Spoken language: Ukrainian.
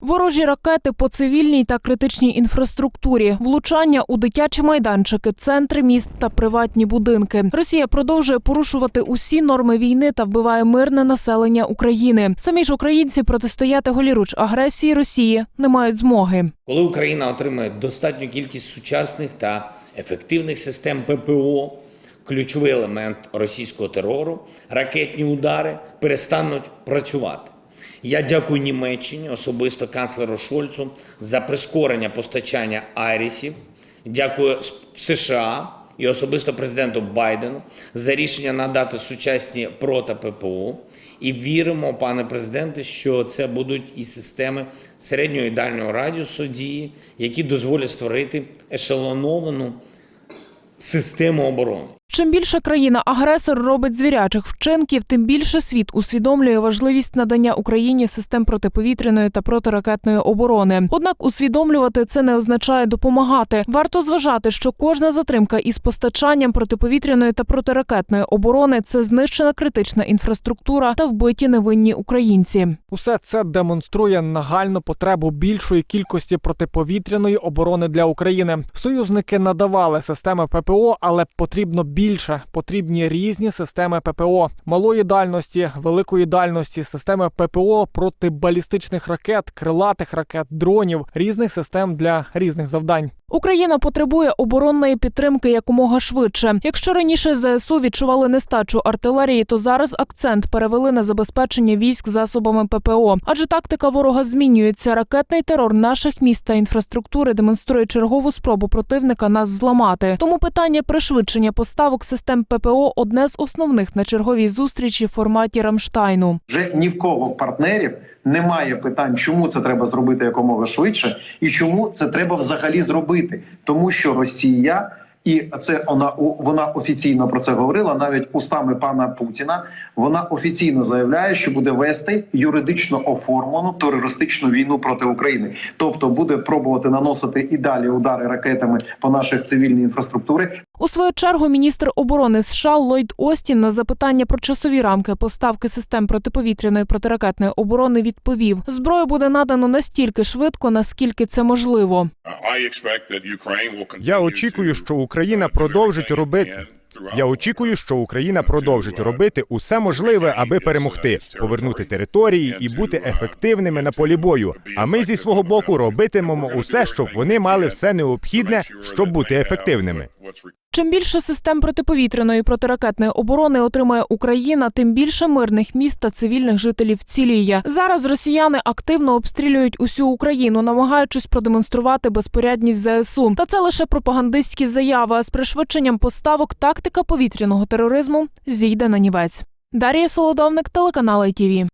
Ворожі ракети по цивільній та критичній інфраструктурі, влучання у дитячі майданчики, центри міст та приватні будинки. Росія продовжує порушувати усі норми війни та вбиває мирне населення України. Самі ж українці протистояти голіруч агресії Росії не мають змоги. Коли Україна отримає достатню кількість сучасних та ефективних систем ППО, ключовий елемент російського терору, ракетні удари перестануть працювати. Я дякую Німеччині, особисто канцлеру Шольцу, за прискорення постачання Айрісів. Дякую США і особисто президенту Байдену за рішення надати сучасні прота ППО. І віримо, пане президенте, що це будуть і системи середнього і дальнього радіусу дії, які дозволять створити ешелоновану систему оборони. Чим більше країна-агресор робить звірячих вчинків, тим більше світ усвідомлює важливість надання Україні систем протиповітряної та протиракетної оборони. Однак усвідомлювати це не означає допомагати. Варто зважати, що кожна затримка із постачанням протиповітряної та протиракетної оборони це знищена критична інфраструктура та вбиті невинні українці. Усе це демонструє нагальну потребу більшої кількості протиповітряної оборони для України. Союзники надавали системи ППО, але потрібно більше. Потрібні різні системи ППО малої дальності, великої дальності, системи ППО проти балістичних ракет, крилатих ракет, дронів, різних систем для різних завдань. Україна потребує оборонної підтримки якомога швидше. Якщо раніше ЗСУ відчували нестачу артилерії, то зараз акцент перевели на забезпечення військ засобами ППО. Адже тактика ворога змінюється. Ракетний терор наших міст та інфраструктури демонструє чергову спробу противника нас зламати. Тому питання пришвидшення поставок систем ППО одне з основних на черговій зустрічі в форматі Рамштайну. Вже ні в кого в партнерів немає питань, чому це треба зробити якомога швидше, і чому це треба взагалі зробити, тому що Росія. І це вона вона офіційно про це говорила навіть устами пана Путіна. Вона офіційно заявляє, що буде вести юридично оформлену терористичну війну проти України, тобто буде пробувати наносити і далі удари ракетами по наших цивільній інфраструктурі. У свою чергу міністр оборони США Ллойд Остін на запитання про часові рамки поставки систем протиповітряної протиракетної оборони відповів: зброю буде надано настільки швидко, наскільки це можливо. Я очікую, що Україна продовжить робити. Я очікую, що Україна продовжить робити усе можливе, аби перемогти, повернути території і бути ефективними на полі бою. А ми зі свого боку робитимемо усе, щоб вони мали все необхідне, щоб бути ефективними. Чим більше систем протиповітряної і протиракетної оборони отримає Україна, тим більше мирних міст та цивільних жителів ціліє. Зараз росіяни активно обстрілюють усю Україну, намагаючись продемонструвати безпорядність ЗСУ. Та це лише пропагандистські заяви. А з пришвидшенням поставок тактика повітряного тероризму зійде на нівець. Дар'я Солодовник, телеканал ITV.